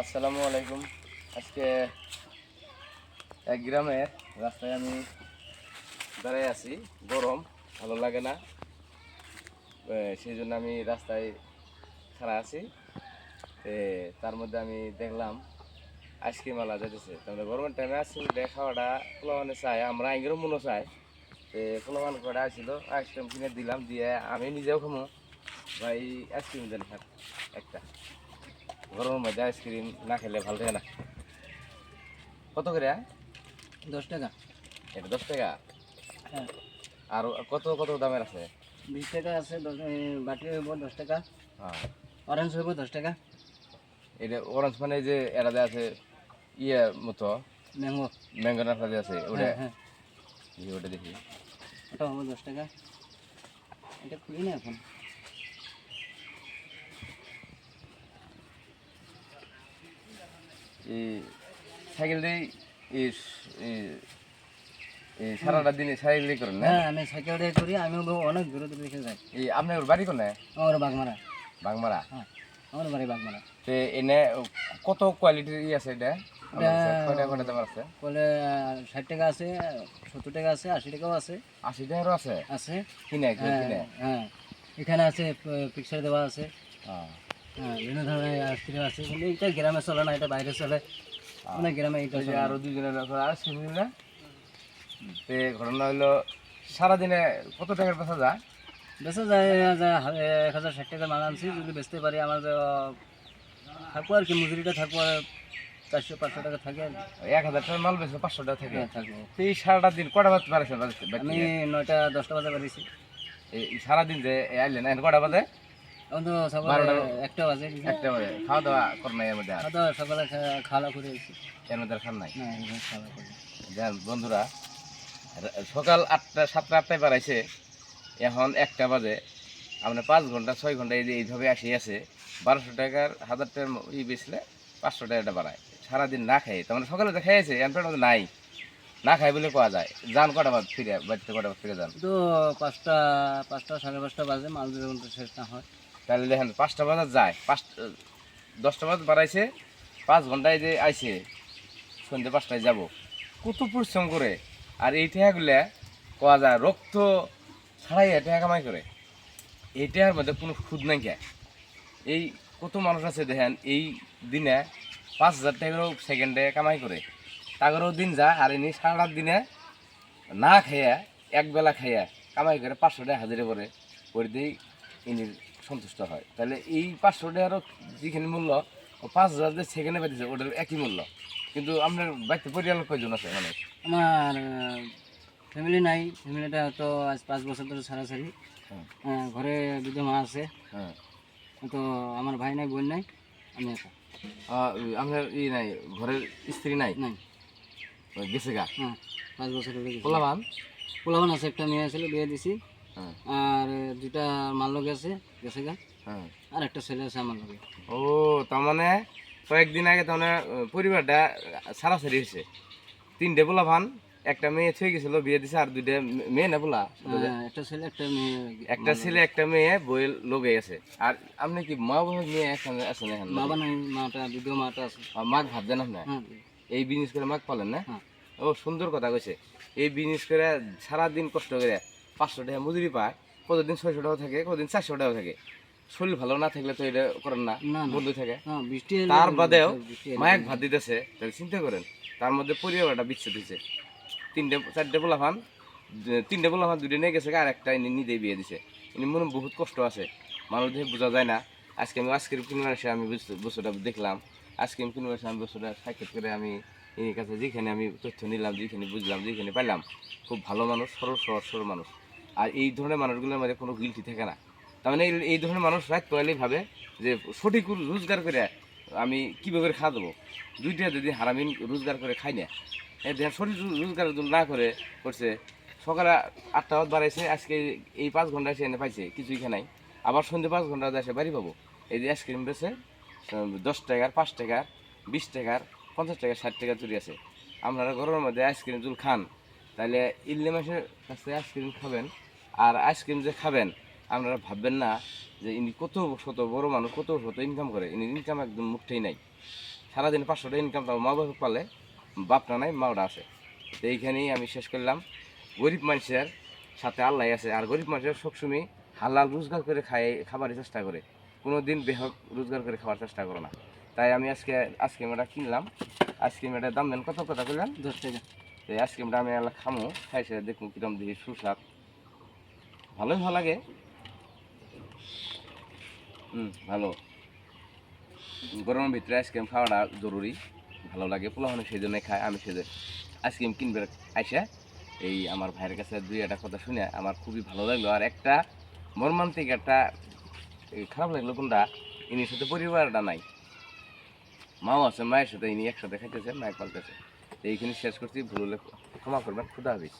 আসসালামু আলাইকুম। আজকে এক গ্রামের রাস্তায় আমি দাঁড়াই আছি। গরম, ভালো লাগে না। সেই জন্য আমি রাস্তায় খাড়া আছি। তার মধ্যে আমি দেখলাম আইসক্রিম আলা যেতেছে তারপরে গরমের টাইমে আইসক্রিম খাওয়াটা পোলাবানে চাই আমরা আইঙ্গেরও মনে চাই তে পোলাবান কটা আসছিল আইসক্রিম কিনে দিলাম, দিয়ে আমি নিজেও খামো। ভাই, আইসক্রিম হাত একটা। গরমের মধ্যে আইসক্রিম না খেলে ভালো থাকে না। কত করে? দশ টাকা। এটা দশ টাকা? হ্যাঁ। আর কত কত দামের আছে? বিশ টাকা আছে দশ- বাটি হইব দশ টাকা। হ্যাঁ। অরেঞ্জ হইব দশ টাকা। এটা অরেঞ্জ মানে যে এটা যে আছে ইয়ে মতো? ম্যাঙ্গো। ম্যাঙ্গো নাফা যে আছে ওটা? হ্যাঁ হ্যাঁ। ওটা দেখি। ওটা হব দশ টাকা। এটা খুলি না এখন। সাইকেল দিয়ে সারাটা দিনে সাইকেল করেন না? হ্যাঁ আমি সাইকেল দিয়ে করি আমি অনেক দূরে দূরে দেখে যাই। এই আপনার বাড়ি কোনে আমার বাগমারা। বাংমারা হ্যাঁ আমার বাড়ি বাগমারা। তে এনে কত কোয়ালিটির ই আছে এটা? ষাট টাকা আছে সত্তর টাকা আছে আশি টাকাও আছে। আশি টাকারও আছে? আছে। কিনে কেউ হ্যাঁ কিনে? হ্যাঁ এখানে আছে পিকচার দেওয়া আছে। হ্যাঁ হ্যাঁ বিভিন্ন ধরনের আইসক্রিম আছে। কিন্তু এটা গ্রামে চলে না এটা বাইরে চলে। মানে গ্রামে এটা চলে। আরও দুজনের ব্যাপার আর তে ঘটনা হলো সারাদিনে কত টাকার বেচা যায়? বেচা যায় এক হাজার ষাট টাকা মাল আনছি যদি বেচতে পারি আমার থাকব আর কি মজুরিটা থাকব চারশো পাঁচশো টাকা থাকে আর এক হাজার টাকার মাল বেচে পাঁচশো টাকা থেকে। হ্যাঁ, থাকব। এই সারাটা দিন কটা বাজতে পারে আমি নয়টা দশটা বাজে বেরিয়েছি এই সারাদিন যে আইলেন কটা বাজে? এখন তো সকালে একটা বাজে। একটা বাজে খাওয়া দাওয়া কর নাই এর মধ্যে খাওয়া দাওয়া সকালে খাওয়া করে এসেছি। এর মধ্যে খান নাই? না খাওয়া করে যান বন্ধুরা সকাল আটটা সাতটা আটটায় বাড়াইছে এখন একটা বাজে। আপনার পাঁচ ঘণ্টা ছয় ঘণ্টা এইভাবে আসি আছে বারোশো টাকার হাজার টাকার ই বেচলে পাঁচশো টাকাটা বাড়ায়। সারাদিন না খাই তার মানে সকালে তো খেয়েছে মধ্যে নাই। না খাই বলে পাওয়া যায়? যান কটা বাদ ফিরে বাড়িতে কটা বাদ ফিরে যান? তো পাঁচটা পাঁচটা সাড়ে পাঁচটা বাজে মাল যখন শেষ না হয়। তাহলে দেখেন পাঁচটা বাজার যায়। পাঁচটা দশটা বাজার বাড়াইছে, পাঁচ ঘন্টায় যে আইছে, সন্ধ্যে পাঁচটায় যাব। কত পরিশ্রম করে। আর এই টেহাগুলা কোয়া যায়, রক্ত ছাড়াই টেহা কামাই করে। এই টেহার মধ্যে কোনো সুদ নাই কে? এই কত মানুষ আছে দেখেন, এই দিনে পাঁচ হাজার টাকারও সেকেন্ডে কামাই করে। তাগরও দিন যা আর ইনি সারা দিনে না খাইয়া একবেলা খাইয়া কামাই করে পাঁচশো টাকা হাজিরে পরে করে দিয়েই ইনি সন্তুষ্ট হয়। তাহলে এই পাঁচশো টাকারও যেখানে মূল্য পাঁচ হাজার যে সেকেন্ডে পাইতেছে ওটার একই মূল্য। কিন্তু আপনার বাড়িতে পরিবার কয়জন আছে মানে আমার ফ্যামিলি নাই। ফ্যামিলিটা তো আজ পাঁচ বছর ধরে ছাড়াছাড়ি। ঘরে দুটো মা আছে। হ্যাঁ। তো আমার ভাই নাই বোন নাই আমি একা। আপনার ই নাই ঘরের স্ত্রী নাই? নাই। গেছে গা? হ্যাঁ পাঁচ বছর পোলাবান? পোলাবান আছে একটা মেয়ে ছিল বিয়ে দিছি। আর দুইটা মাল লোক আছে গেছে গা। হ্যাঁ। আর একটা ছেলে আছে আমার লগে। ও তার মানে কয়েকদিন আগে তার মানে পরিবারটা সারাসারি হয়েছে। তিনটে পোলা ভান একটা মেয়ে থয়ে গেছিল বিয়ে দিছে আর দুইটা মেয়ে না পোলা? হ্যাঁ, একটা ছেলে একটা মেয়ে একটা ছেলে একটা মেয়ে বইয়ের লোকে আছে। আর আপনি কি মা বোন মেয়ে আছেন এখন? বাবা নাই মাটা দুটো মাটা আছে। আর মাঘ ভাবছেন আপনি? হ্যাঁ এই বিজনেস করে মাঘ পালেন না? হ্যাঁ। ও সুন্দর কথা কইছে। এই বিজনেস করে সারাদিন কষ্ট করে পাঁচশো টাকা মজুরি পায় কতদিন ছয়শো টাকা থাকে কতদিন চারশো টাকা থাকে। শরীর ভালো না থাকলে তো এটা করেন না বন্ধু থাকে। তার বাদেও মায়াক ভাত দিতেছে তাহলে চিন্তা করেন তার মধ্যে পরিবারটা বিচ্ছেদ হয়েছে। তিনটে চারটে পোলা ফান তিনটে পোলা ফান দুটো নিয়ে গেছে আর একটা ইনি নিজে বিয়ে দিছে। ইনি মনে বহুত কষ্ট আছে মানুষ দেখে বোঝা যায় না। আজকে আমি আজকের কিনবার এসে আমি বস্তুটা দেখলাম। আজকে আমি কিনবার এসে আমি বস্তুটা সাক্ষাৎ করে আমি ইনির কাছে যেখানে আমি তথ্য নিলাম যেখানে বুঝলাম যেখানে পাইলাম খুব ভালো মানুষ সরল সরল সরল মানুষ। আর এই ধরনের মানুষগুলোর মধ্যে কোনো গিলটি থাকে না। তার মানে এই- ধরনের মানুষ রাত পয়লেই ভাবে যে সঠিক রোজগার করে আমি কীভাবে খাওয়া দেবো? দুইটা যদি হারামিন রোজগার করে খাই না দেখেন সঠিক রোজগার না করে করছে, সকালে আটটা বাড়াইছে, আজকে এই পাঁচ ঘণ্টা এসে এনে পাইছে, কিছুই খানাই আবার সন্ধ্যে পাঁচ ঘণ্টা এসে বাড়ি পাবো। এই যে আইসক্রিম বেছে দশ টাকার, পাঁচ টাকার, বিশ টাকার, পঞ্চাশ টাকা ষাট টাকা চুরি আছে। আপনারা ঘরের মধ্যে আইসক্রিম জুল খান, তাহলে ইল্লে মাসের কাছে আইসক্রিম খাবেন। আর আইসক্রিম যে খাবেন আপনারা ভাববেন না যে ইনি কত শত বড় মানুষ কত শত ইনকাম করে। ইনি ইনকাম একদম মুখটাই নাই। সারাদিন পাঁচশো টাকা ইনকাম তাও মা বাবা পালে বাপটা নাই মাওটা আছে। তো এইখানেই আমি শেষ করলাম। গরিব মানুষের সাথে আল্লাহ আছে। আর গরিব মানুষের সবসময় হালাল রোজগার করে খায় খাবারের চেষ্টা করে। কোনো দিন বেহক রোজগার করে খাওয়ার চেষ্টা করে না। তাই আমি আজকে আইসক্রিম এটা কিনলাম। আইসক্রিম এটার দাম দেন কত? কথা বললেন দশ টাকা। তো এই আইসক্রিমটা আমি খামো। খাইছে দেখুন কিরম দেখি সুস্বাদ। ভালোই ভালো লাগে। হুম, ভালো। গরমের ভিতরে আইসক্রিম খাওয়াটা জরুরি, ভালো লাগে পোলাহনে সেই জন্য খায়, আমি সেই আইসক্রিম কিনবে আইসা, এই আমার ভাইয়ের কাছে দুই একটা কথা শুনে আমার খুবই ভালো লাগল। আর একটা মর্মান্তিক একটা খারাপ লাগল কোনটা? ইনির সাথে পরিবারটা নাই। মাও আছে, মায়ের সাথে ইনি একসাথে খাইতেছে মায়ের পালতেছে এইখানে শেষ করছি, ভুল হলে ক্ষমা করবেন, খুদা হাফিজ।